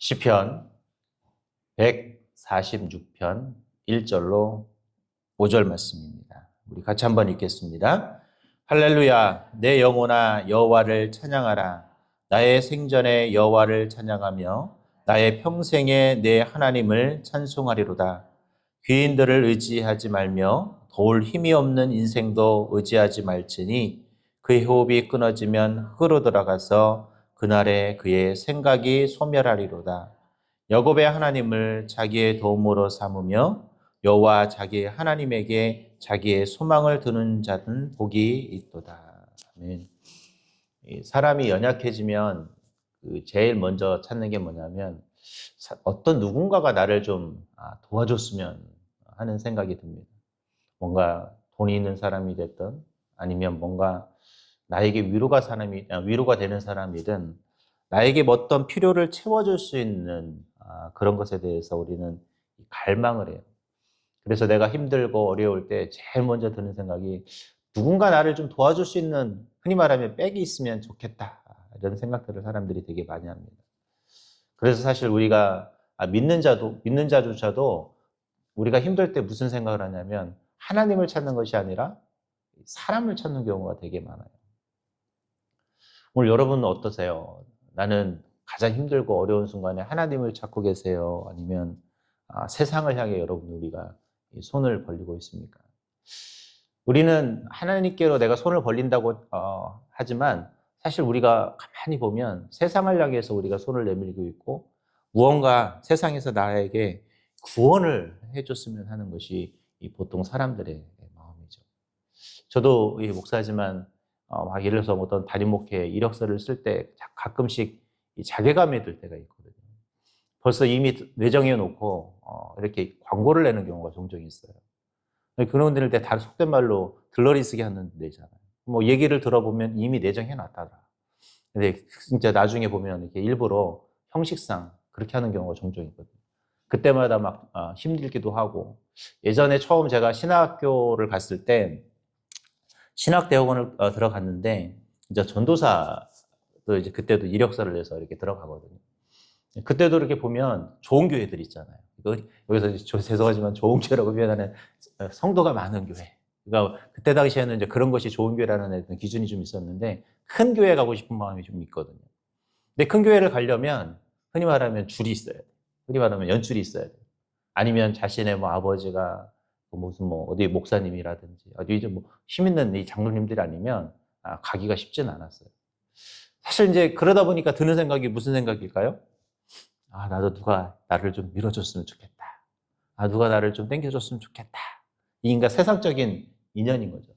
시편 146편 1절로 5절 말씀입니다. 우리 같이 한번 읽겠습니다. 할렐루야 내 영혼아 여호와를 찬양하라 나의 생전에 여호와를 찬양하며 나의 평생에 내 하나님을 찬송하리로다. 귀인들을 의지하지 말며 도울 힘이 없는 인생도 의지하지 말지니 그의 호흡이 끊어지면 흙으로 들어가서 그날에 그의 생각이 소멸하리로다. 여곱의 하나님을 자기의 도움으로 삼으며 여호와 자기의 하나님에게 자기의 소망을 두는 자는 복이 있도다. 아멘. 이 사람이 연약해지면 그 제일 먼저 찾는 게 뭐냐면 사- 어떤 누군가가 나를 좀 아, 도와줬으면 하는 생각이 듭니다. 뭔가 돈이 있는 사람이 됐든 아니면 뭔가 나에게 위로가 사람이 아, 위로가 되는 사람이든 나에게 뭐 어떤 필요를 채워줄 수 있는 아, 그런 것에 대해서 우리는 갈망을 해요. 그래서 내가 힘들고 어려울 때 제일 먼저 드는 생각이 누군가 나를 좀 도와줄 수 있는 흔히 말하면 백이 있으면 좋겠다 이런 생각들을 사람들이 되게 많이 합니다. 그래서 사실 우리가 아, 믿는 자도 믿는 자조차도 우리가 힘들 때 무슨 생각을 하냐면 하나님을 찾는 것이 아니라 사람을 찾는 경우가 되게 많아요. 오늘 여러분은 어떠세요? 나는 가장 힘들고 어려운 순간에 하나님을 찾고 계세요? 아니면 아, 세상을 향해 여러분 우리가 이 손을 벌리고 있습니까? 우리는 하나님께로 내가 손을 벌린다고 어, 하지만 사실 우리가 가만히 보면 세상을 향해서 우리가 손을 내밀고 있고 무언가 세상에서 나에게 구원을 해줬으면 하는 것이 이 보통 사람들의 마음이죠. 저도 이 목사지만 어, 막 예를 들어서 어떤 담임 목회 이력서를 쓸 때 가끔씩 이 자괴감이 들 때가 있거든요. 벌써 이미 내정해 놓고 어, 이렇게 광고를 내는 경우가 종종 있어요. 그런 데를 때 다른 속된 말로 들러리 쓰게 하는 데잖아요. 뭐 얘기를 들어보면 이미 내정해 놨다더라. 근데 진짜 나중에 보면 이렇게 일부러 형식상 그렇게 하는 경우가 종종 있거든요. 그때마다 막 아, 힘들기도 하고 예전에 처음 제가 신학교를 갔을 때 신학대학원을 어, 들어갔는데 이제 전도사도 이제 그때도 이력서를 내서 이렇게 들어가거든요. 그때도 이렇게 보면 좋은 교회들 있잖아요. 여기서 죄송하지만 좋은 교회라고 표현하는 어, 성도가 많은 교회. 그러니까 그때 당시에는 이제 그런 것이 좋은 교회라는 기준이 좀 있었는데 큰 교회 가고 싶은 마음이 좀 있거든요. 근데 큰 교회를 가려면 흔히 말하면 줄이 있어야 돼. 흔히 말하면 연줄이 있어야 돼. 아니면 자신의 뭐 아버지가 뭐 무슨 뭐 어디 목사님이라든지 어디 좀힘 있는 이 장로님들이 아니면 아, 가기가 쉽지는 않았어요. 사실 이제 그러다 보니까 드는 생각이 무슨 생각일까요? 아, 나도 누가 나를 좀 밀어줬으면 좋겠다. 아, 누가 나를 좀 땡겨줬으면 좋겠다. 이 인간 세상적인 인연인 거죠.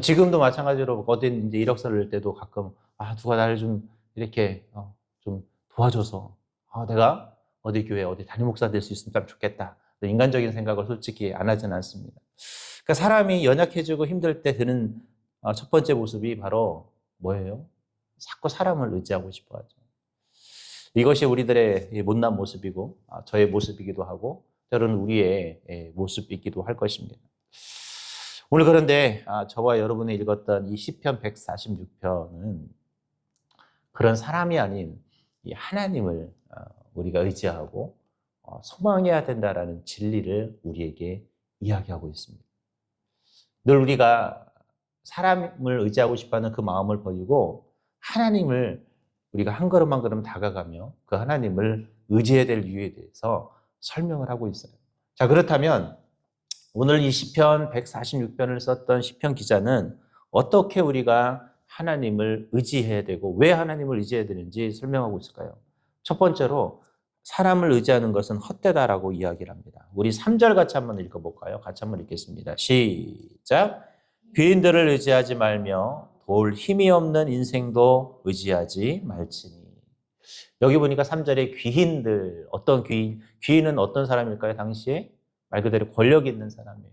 지금도 마찬가지로 어딘 이제 이력서를 낼 때도 가끔 아, 누가 나를 좀 이렇게 어, 좀 도와줘서 아, 내가 어디 교회 어디 담임 목사 될 수 있으면 참 좋겠다. 인간적인 생각을 솔직히 안 하지는 않습니다. 그러니까 사람이 연약해지고 힘들 때 드는 어, 첫 번째 모습이 바로 뭐예요? 자꾸 사람을 의지하고 싶어 하죠. 이것이 우리들의 이 못난 모습이고 아, 저의 모습이기도 하고 때로는 우리의 예, 모습이기도 할 것입니다. 오늘 그런데 아, 저와 여러분이 읽었던 이 시편 146편은 그런 사람이 아닌 이 하나님을 어, 우리가 의지하고 어, 소망해야 된다라는 진리를 우리에게 이야기하고 있습니다. 늘 우리가 사람을 의지하고 싶어하는 그 마음을 버리고 하나님을 우리가 한 걸음 한 걸음 다가가며 그 하나님을 의지해야 될 이유에 대해서 설명을 하고 있어요. 자, 그렇다면 오늘 이 시편 146편을 썼던 시편 기자는 어떻게 우리가 하나님을 의지해야 되고 왜 하나님을 의지해야 되는지 설명하고 있을까요? 첫 번째로 사람을 의지하는 것은 헛되다라고 이야기를 합니다. 우리 3절 같이 한번 읽어볼까요? 같이 한번 읽겠습니다. 시작. 귀인들을 의지하지 말며 도울 힘이 없는 인생도 의지하지 말지니. 여기 보니까 3절에 귀인들, 어떤 귀인, 귀인은 어떤 사람일까요? 당시에? 말 그대로 권력 있는 사람이에요.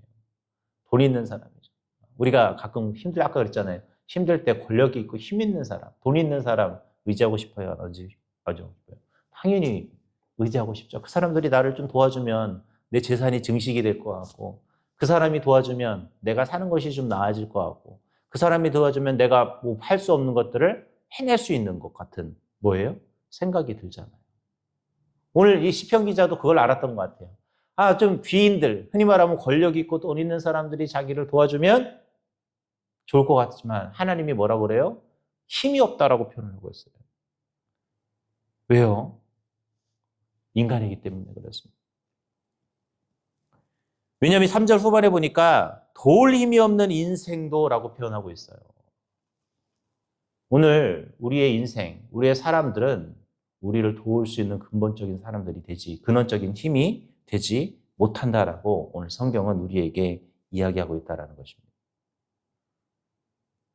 돈 있는 사람이죠. 우리가 가끔 힘들, 아까 그랬잖아요. 힘들 때 권력이 있고 힘 있는 사람, 돈 있는 사람 의지하고 싶어요? 안 의지하고 싶어요? 당연히 의지하고 싶죠. 그 사람들이 나를 좀 도와주면 내 재산이 증식이 될 것 같고, 그 사람이 도와주면 내가 사는 것이 좀 나아질 것 같고, 그 사람이 도와주면 내가 뭐 할 수 없는 것들을 해낼 수 있는 것 같은 뭐예요? 생각이 들잖아요. 오늘 이 시편 기자도 그걸 알았던 것 같아요. 아, 좀 귀인들, 흔히 말하면 권력 있고 돈 있는 사람들이 자기를 도와주면 좋을 것 같지만 하나님이 뭐라고 그래요? 힘이 없다라고 표현을 하고 있어요. 왜요? 인간이기 때문에 그렇습니다. 왜냐하면 3절 후반에 보니까 도울 힘이 없는 인생도 라고 표현하고 있어요. 오늘 우리의 인생, 우리의 사람들은 우리를 도울 수 있는 근본적인 사람들이 되지, 근원적인 힘이 되지 못한다라고 오늘 성경은 우리에게 이야기하고 있다는 것입니다.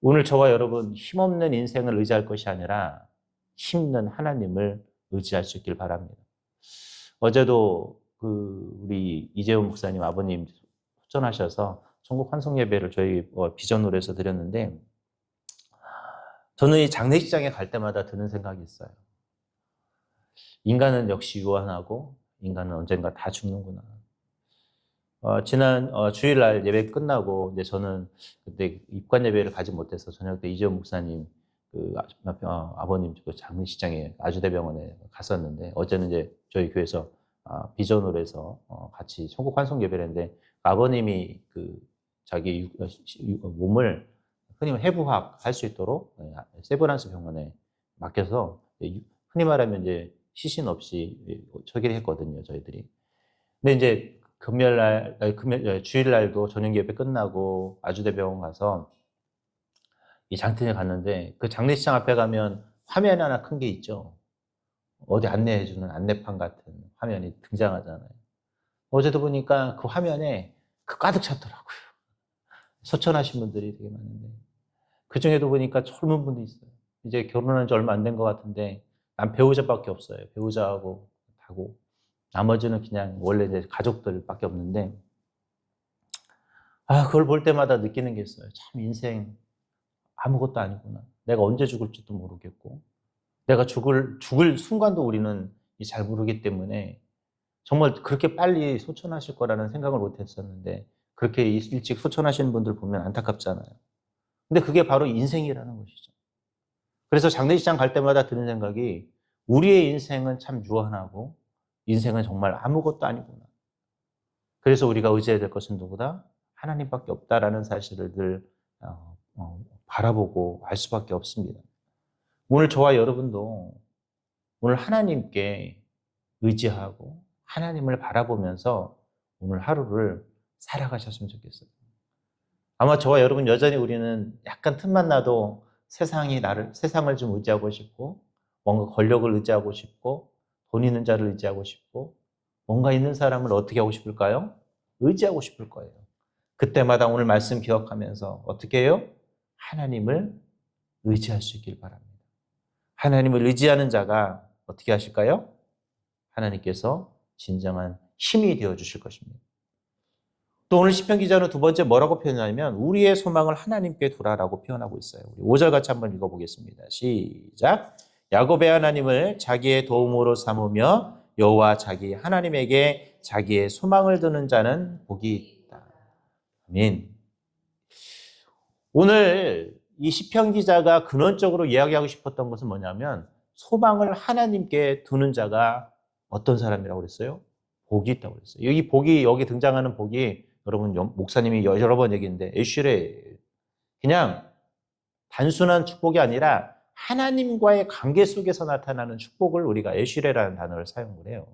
오늘 저와 여러분 힘없는 인생을 의지할 것이 아니라 힘있는 하나님을 의지할 수 있길 바랍니다. 어제도 그 우리 이재훈 목사님 아버님 초청하셔서 전국 환송 예배를 저희 어, 비전으로 해서 드렸는데 저는 이 장례식장에 갈 때마다 드는 생각이 있어요. 인간은 역시 유한하고 인간은 언젠가 다 죽는구나. 어, 지난 어, 주일날 예배 끝나고 이제 저는 그때 입관 예배를 가지 못해서 저녁 때 이재훈 목사님 그 아, 어, 버님 그 장례식장에 아주대병원에 갔었는데 어제는 이제 저희 교회에서 아, 비전으로 해서 어, 같이 천국 환송 예배를 했는데 아버님이 그 자기 몸을 흔히 해부학 할 수 있도록 예, 세브란스 병원에 맡겨서 흔히 말하면 이제 시신 없이 처리를 했거든요, 저희들이. 근데 이제 금요일날, 금요, 예, 주일날도 저녁 예배 끝나고 아주대병원 가서 이 장터에 갔는데 그 장례식장 앞에 가면 화면 하나 큰 게 있죠. 어디 안내해주는 안내판 같은 화면이 등장하잖아요. 어제도 보니까 그 화면에 그 가득 찼더라고요. 소천하신 분들이 되게 많은데. 그 중에도 보니까 젊은 분도 있어요. 이제 결혼한 지 얼마 안 된 것 같은데, 난 배우자밖에 없어요. 배우자하고 하고. 나머지는 그냥 원래 이제 가족들밖에 없는데, 아, 그걸 볼 때마다 느끼는 게 있어요. 참 인생 아무것도 아니구나. 내가 언제 죽을지도 모르겠고, 내가 죽을, 죽을 순간도 우리는 잘 모르기 때문에 정말 그렇게 빨리 소천하실 거라는 생각을 못 했었는데 그렇게 일찍 소천하시는 분들 보면 안타깝잖아요. 근데 그게 바로 인생이라는 것이죠. 그래서 장례식장 갈 때마다 드는 생각이 우리의 인생은 참 유한하고 인생은 정말 아무것도 아니구나. 그래서 우리가 의지해야 될 것은 누구다? 하나님밖에 없다라는 사실을 늘 어, 어, 바라보고 알 수밖에 없습니다. 오늘 저와 여러분도 오늘 하나님께 의지하고 하나님을 바라보면서 오늘 하루를 살아가셨으면 좋겠어요. 아마 저와 여러분 여전히 우리는 약간 틈만 나도 세상이 나를 세상을 좀 의지하고 싶고 뭔가 권력을 의지하고 싶고 돈 있는 자를 의지하고 싶고 뭔가 있는 사람을 어떻게 하고 싶을까요? 의지하고 싶을 거예요. 그때마다 오늘 말씀 기억하면서 어떻게 해요? 하나님을 의지할 수 있길 바랍니다. 하나님을 의지하는 자가 어떻게 하실까요? 하나님께서 진정한 힘이 되어 주실 것입니다. 또 오늘 시편 기자는 두 번째 뭐라고 표현하냐면 우리의 소망을 하나님께 두라라고 표현하고 있어요. 우리 5절 같이 한번 읽어 보겠습니다. 시작. 야곱의 하나님을 자기의 도움으로 삼으며 여호와 자기 하나님에게 자기의 소망을 두는 자는 복이 있다. 아멘. 오늘 이 시편 기자가 근원적으로 이야기하고 싶었던 것은 뭐냐면 소망을 하나님께 두는 자가 어떤 사람이라고 그랬어요? 복이 있다고 그랬어요. 여기 복이 여기 등장하는 복이 여러분 목사님이 여러 번 얘기했는데 에쉬레 그냥 단순한 축복이 아니라 하나님과의 관계 속에서 나타나는 축복을 우리가 에쉬레라는 단어를 사용을 해요.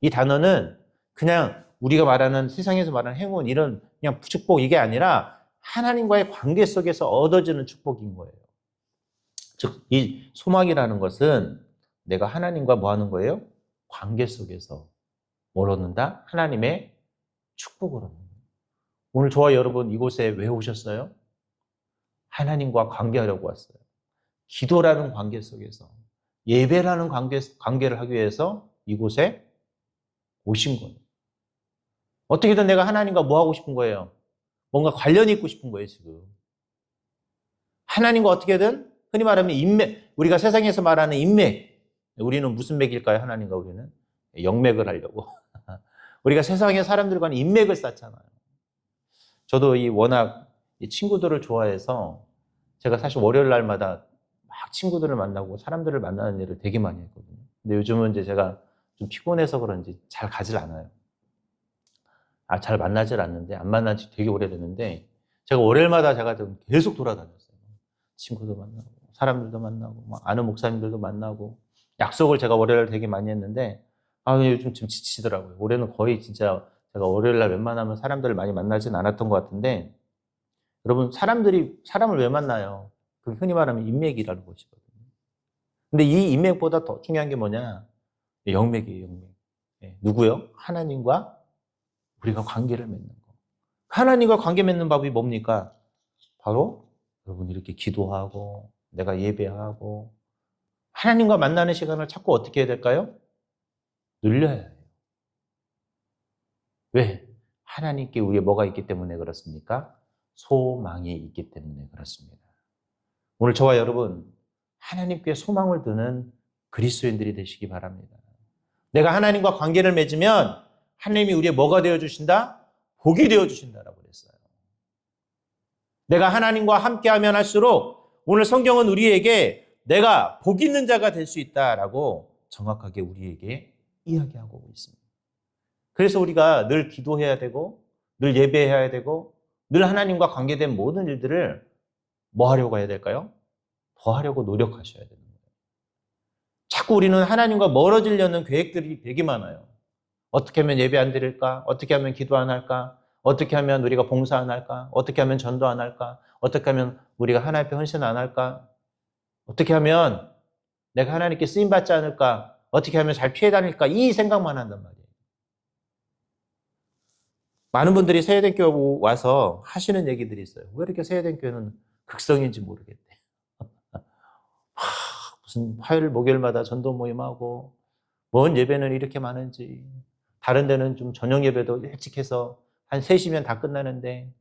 이 단어는 그냥 우리가 말하는 세상에서 말하는 행운 이런 그냥 축복 이게 아니라 하나님과의 관계 속에서 얻어지는 축복인 거예요. 즉, 이 소망이라는 것은 내가 하나님과 뭐 하는 거예요? 관계 속에서 뭘 얻는다? 하나님의 축복을 얻는 거예요. 오늘 저와 여러분 이곳에 왜 오셨어요? 하나님과 관계하려고 왔어요. 기도라는 관계 속에서 예배라는 관계, 관계를 하기 위해서 이곳에 오신 거예요. 어떻게든 내가 하나님과 뭐 하고 싶은 거예요? 뭔가 관련이 있고 싶은 거예요, 지금. 하나님과 어떻게든 흔히 말하면 인맥, 우리가 세상에서 말하는 인맥. 우리는 무슨 맥일까요, 하나님과 우리는? 영맥을 하려고. 우리가 세상의 사람들과는 인맥을 쌓잖아요. 저도 이 워낙 이 친구들을 좋아해서 제가 사실 월요일 날마다 막 친구들을 만나고 사람들을 만나는 일을 되게 많이 했거든요. 근데 요즘은 이제 제가 좀 피곤해서 그런지 잘 가질 않아요. 아, 잘 만나질 않는데, 안 만난 지 되게 오래됐는데, 제가 월요일마다 제가 좀 계속 돌아다녔어요. 친구도 만나고, 사람들도 만나고, 막 아는 목사님들도 만나고, 약속을 제가 월요일 되게 많이 했는데, 아, 요즘 좀 지치더라고요. 올해는 거의 진짜 제가 월요일 날 웬만하면 사람들을 많이 만나진 않았던 것 같은데, 여러분, 사람들이, 사람을 왜 만나요? 그 흔히 말하면 인맥이라는 것이거든요. 근데 이 인맥보다 더 중요한 게 뭐냐? 영맥이에요, 영맥. 예, 누구요? 하나님과 우리가 관계를 맺는 거. 하나님과 관계 맺는 법이 뭡니까? 바로 여러분 이렇게 기도하고 내가 예배하고 하나님과 만나는 시간을 자꾸 어떻게 해야 될까요? 늘려야 해요. 왜? 하나님께 우리에 뭐가 있기 때문에 그렇습니까? 소망이 있기 때문에 그렇습니다. 오늘 저와 여러분 하나님께 소망을 두는 그리스도인들이 되시기 바랍니다. 내가 하나님과 관계를 맺으면 하나님이 우리의 뭐가 되어 주신다? 복이 되어 주신다라고 그랬어요. 내가 하나님과 함께하면 할수록 오늘 성경은 우리에게 내가 복 있는 자가 될 수 있다라고 정확하게 우리에게 이야기하고 있습니다. 그래서 우리가 늘 기도해야 되고 늘 예배해야 되고 늘 하나님과 관계된 모든 일들을 뭐 하려고 해야 될까요? 더 하려고 노력하셔야 되는 거예요. 자꾸 우리는 하나님과 멀어지려는 계획들이 되게 많아요. 어떻게 하면 예배 안 드릴까? 어떻게 하면 기도 안 할까? 어떻게 하면 우리가 봉사 안 할까? 어떻게 하면 전도 안 할까? 어떻게 하면 우리가 하나님 앞에 헌신 안 할까? 어떻게 하면 내가 하나님께 쓰임 받지 않을까? 어떻게 하면 잘 피해 다닐까? 이 생각만 한단 말이에요. 많은 분들이 세대교회 와서 하시는 얘기들이 있어요. 왜 이렇게 세대교회는 극성인지 모르겠대. 하, 무슨 화요일 목요일마다 전도 모임하고 뭔 예배는 이렇게 많은지 다른 데는 좀 저녁 예배도 일찍 해서 한 3시면 다 끝나는데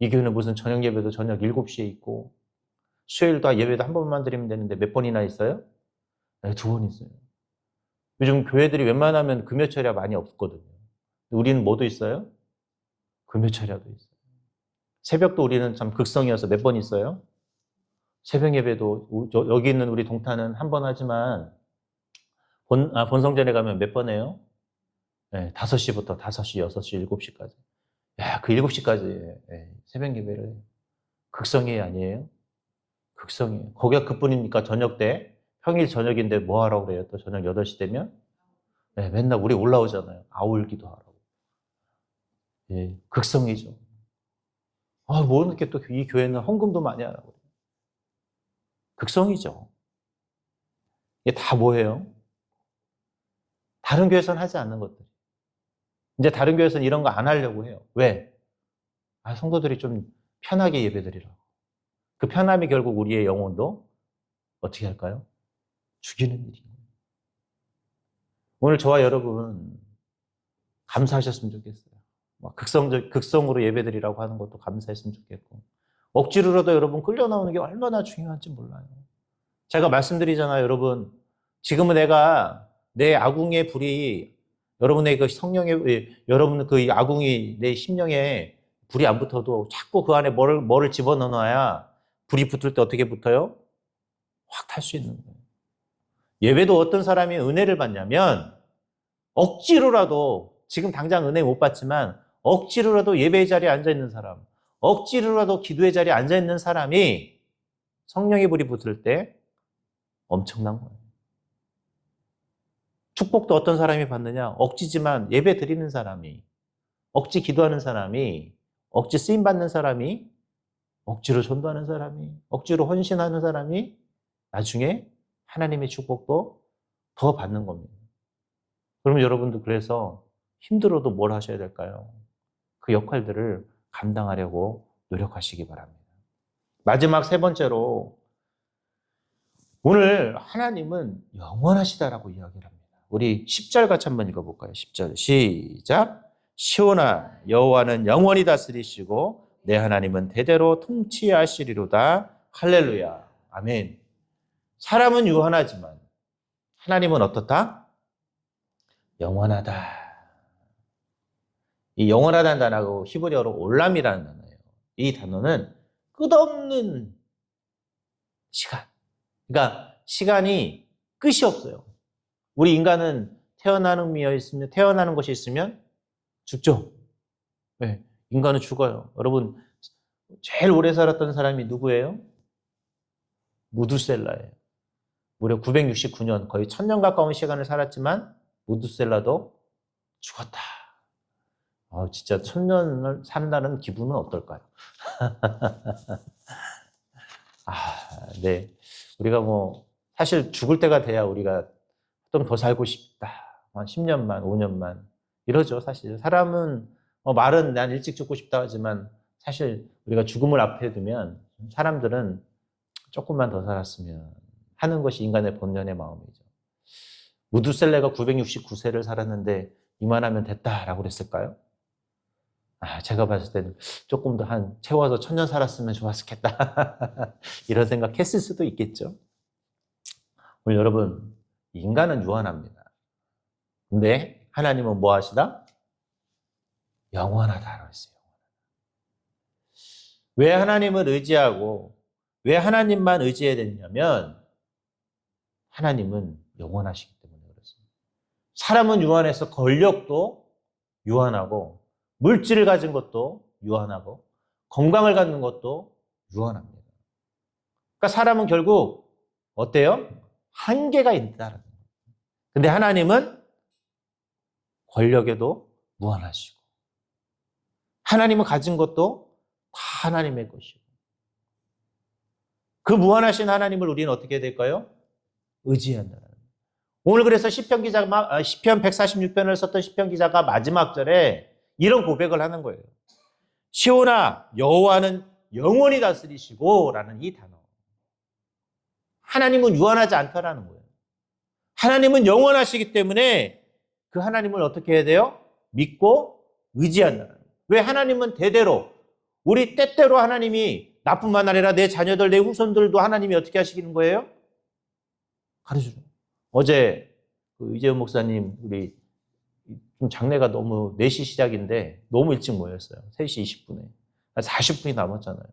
이 교회는 무슨 저녁 예배도 저녁 7시에 있고 수요일도 예배도 한 번만 드리면 되는데 몇 번이나 있어요? 네, 두번 있어요. 요즘 교회들이 웬만하면 금요철야 많이 없거든요. 우리는 뭐도 있어요? 금요철야도 있어요. 새벽도 우리는 참 극성이어서 몇 번 있어요? 새벽 예배도 여기 있는 우리 동탄은 한 번 하지만 본, 아, 본성전에 가면 몇 번 해요? 네, 5시부터 5시, 6시, 7시까지. 야, 그 7시까지 예, 새벽 예배를 극성이 아니에요? 극성이에요. 거기가 그뿐입니까? 저녁 때? 평일 저녁인데 뭐 하라고 그래요? 또 저녁 8시 되면? 네, 맨날 우리 올라오잖아요. 아울 기도 하라고. 예, 극성이죠. 아, 뭐 이렇게 또 이 교회는 헌금도 많이 하라고. 극성이죠. 이게 다 뭐예요? 다른 교회에서는 하지 않는 것들. 이제 다른 교회에서는 이런 거 안 하려고 해요. 왜? 아, 성도들이 좀 편하게 예배드리라고. 그 편함이 결국 우리의 영혼도 어떻게 할까요? 죽이는 일이에요. 오늘 저와 여러분 감사하셨으면 좋겠어요. 극성적, 극성으로 예배드리라고 하는 것도 감사했으면 좋겠고. 억지로라도 여러분 끌려 나오는 게 얼마나 중요한지 몰라요. 제가 말씀드리잖아요, 여러분. 지금은 내가 내 아궁의 불이 여러분의 그 성령의 여러분 그 아궁이 내 심령에 불이 안 붙어도 자꾸 그 안에 뭐를 뭐를 집어넣어야 불이 붙을 때 어떻게 붙어요? 확 탈 수 있는 거예요. 예배도 어떤 사람이 은혜를 받냐면 억지로라도 지금 당장 은혜 못 받지만 억지로라도 예배 자리에 앉아 있는 사람, 억지로라도 기도의 자리에 앉아 있는 사람이 성령의 불이 붙을 때 엄청난 거예요. 축복도 어떤 사람이 받느냐? 억지지만 예배 드리는 사람이, 억지 기도하는 사람이, 억지 쓰임 받는 사람이, 억지로 전도하는 사람이, 억지로 헌신하는 사람이 나중에 하나님의 축복도 더 받는 겁니다. 그러면 여러분도 그래서 힘들어도 뭘 하셔야 될까요? 그 역할들을 감당하려고 노력하시기 바랍니다. 마지막 세 번째로 오늘 하나님은 영원하시다라고 이야기를 합니다. 우리 10절 같이 한번 읽어볼까요? 10절 시작. 시온아 여호와는 영원히 다스리시고 내 하나님은 대대로 통치하시리로다. 할렐루야. 아멘. 사람은 유한하지만 하나님은 어떻다? 영원하다. 이 영원하다는 단어하고 히브리어로 올람이라는 단어예요. 이 단어는 끝없는 시간. 그러니까 시간이 끝이 없어요 우리 인간은 태어나는 미어 있으면 태어나는 것이 있으면 죽죠. 네, 인간은 죽어요. 여러분 제일 오래 살았던 사람이 누구예요? 무두셀라예요. 무려 969년 거의 1000년 가까운 시간을 살았지만 무두셀라도 죽었다. 아, 진짜 천년을 산다는 기분은 어떨까요? 아, 네. 우리가 뭐 사실 죽을 때가 돼야 우리가 좀 더 살고 싶다. 한 10년만, 5년만 이러죠. 사실 사람은 어, 말은 난 일찍 죽고 싶다 하지만 사실 우리가 죽음을 앞에 두면 사람들은 조금만 더 살았으면 하는 것이 인간의 본연의 마음이죠. 무두셀레가 969세를 살았는데 이만하면 됐다라고 그랬을까요? 아, 제가 봤을 때는 조금 더 한 채워서 천년 살았으면 좋았겠다. 이런 생각 했을 수도 있겠죠. 오늘 여러분, 인간은 유한합니다. 근데 하나님은 뭐 하시다? 영원하다라고 했어요. 왜 하나님을 의지하고 왜 하나님만 의지해야 되냐면 하나님은 영원하시기 때문에 그렇습니다. 사람은 유한해서 권력도 유한하고 물질을 가진 것도 유한하고 건강을 갖는 것도 유한합니다. 그러니까 사람은 결국 어때요? 한계가 있다는 거예요. 근데 하나님은 권력에도 무한하시고 하나님은 가진 것도 다 하나님의 것이고 그 무한하신 하나님을 우리는 어떻게 될까요? 의지한다는 거예요. 오늘 그래서 시편 기자가 아, 시편 146편을 썼던 시편 기자가 마지막 절에 이런 고백을 하는 거예요. 시온아 여호와는 영원히 다스리시고라는 이 단어. 하나님은 유한하지 않다라는 거예요. 하나님은 영원하시기 때문에 그 하나님을 어떻게 해야 돼요? 믿고 의지한다는 거예요. 왜 하나님은 대대로 우리 때때로 하나님이 나뿐만 아니라 내 자녀들, 내 후손들도 하나님이 어떻게 하시는 거예요? 가르쳐줘. 어제 그 이재훈 목사님 우리 좀 장례가 너무 4시 시작인데 너무 일찍 모였어요. 3시 20분에. 40분이 남았잖아요.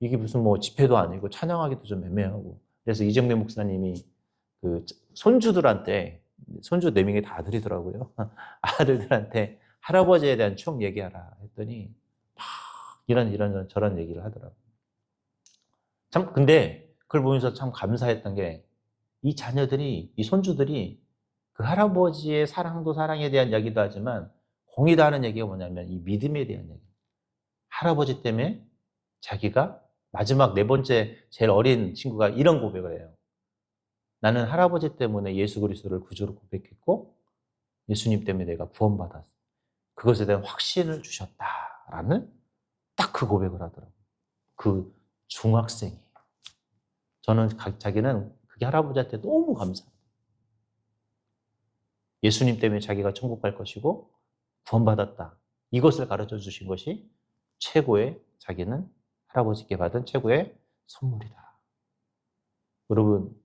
이게 무슨 뭐 집회도 아니고 찬양하기도 좀 애매하고. 그래서 이정래 목사님이 그 손주들한테 손주 4명이 다 아들이더라고요. 아들들한테 할아버지에 대한 추억 얘기하라 했더니 막 이런 이런 저런 얘기를 하더라고요. 참 근데 그걸 보면서 참 감사했던 게 이 자녀들이 이 손주들이 그 할아버지의 사랑도 사랑에 대한 이야기도 하지만 공이다 하는 얘기가 뭐냐면 이 믿음에 대한 얘기. 할아버지 때문에 자기가 마지막 네 번째 제일 어린 친구가 이런 고백을 해요. 나는 할아버지 때문에 예수 그리스도를 구주로 고백했고 예수님 때문에 내가 구원받았어. 그것에 대한 확신을 주셨다라는 딱 그 고백을 하더라고요. 그 중학생이. 저는 자기는 그게 할아버지한테 너무 감사해요. 예수님 때문에 자기가 천국 갈 것이고 구원받았다. 이것을 가르쳐 주신 것이 최고의 자기는 할아버지께 받은 최고의 선물이다. 여러분,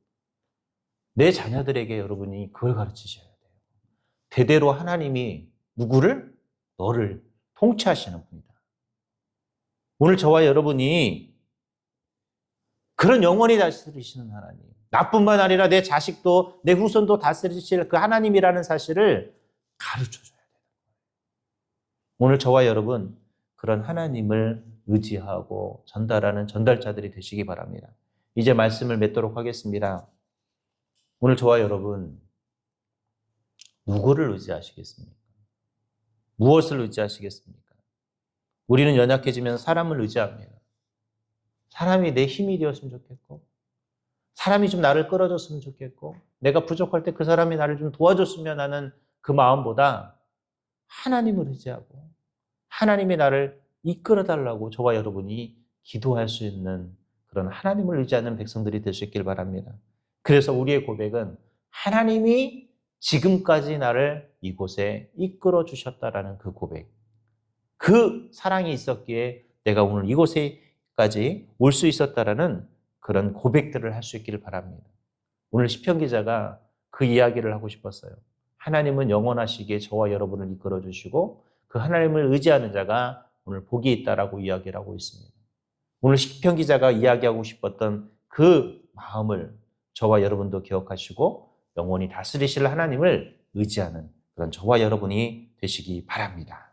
내 자녀들에게 여러분이 그걸 가르치셔야 돼요. 대대로 하나님이 누구를? 너를 통치하시는 분이다. 오늘 저와 여러분이 그런 영원히 다스리시는 하나님, 나뿐만 아니라 내 자식도 내 후손도 다스리실 그 하나님이라는 사실을 가르쳐 줘야 돼요. 오늘 저와 여러분 그런 하나님을 의지하고 전달하는 전달자들이 되시기 바랍니다. 이제 말씀을 맺도록 하겠습니다. 오늘 저와 여러분 누구를 의지하시겠습니까? 무엇을 의지하시겠습니까? 우리는 연약해지면 사람을 의지합니다. 사람이 내 힘이 되었으면 좋겠고 사람이 좀 나를 끌어줬으면 좋겠고, 내가 부족할 때 그 사람이 나를 좀 도와줬으면 하는 그 마음보다 하나님을 의지하고, 하나님이 나를 이끌어 달라고 저와 여러분이 기도할 수 있는 그런 하나님을 의지하는 백성들이 될 수 있길 바랍니다. 그래서 우리의 고백은 하나님이 지금까지 나를 이곳에 이끌어 주셨다라는 그 고백. 그 사랑이 있었기에 내가 오늘 이곳에까지 올 수 있었다라는 그런 고백들을 할 수 있기를 바랍니다. 오늘 시편 기자가 그 이야기를 하고 싶었어요. 하나님은 영원하시기에 저와 여러분을 이끌어 주시고 그 하나님을 의지하는 자가 오늘 복이 있다라고 이야기를 하고 있습니다. 오늘 시편 기자가 이야기하고 싶었던 그 마음을 저와 여러분도 기억하시고 영원히 다스리실 하나님을 의지하는 그런 저와 여러분이 되시기 바랍니다.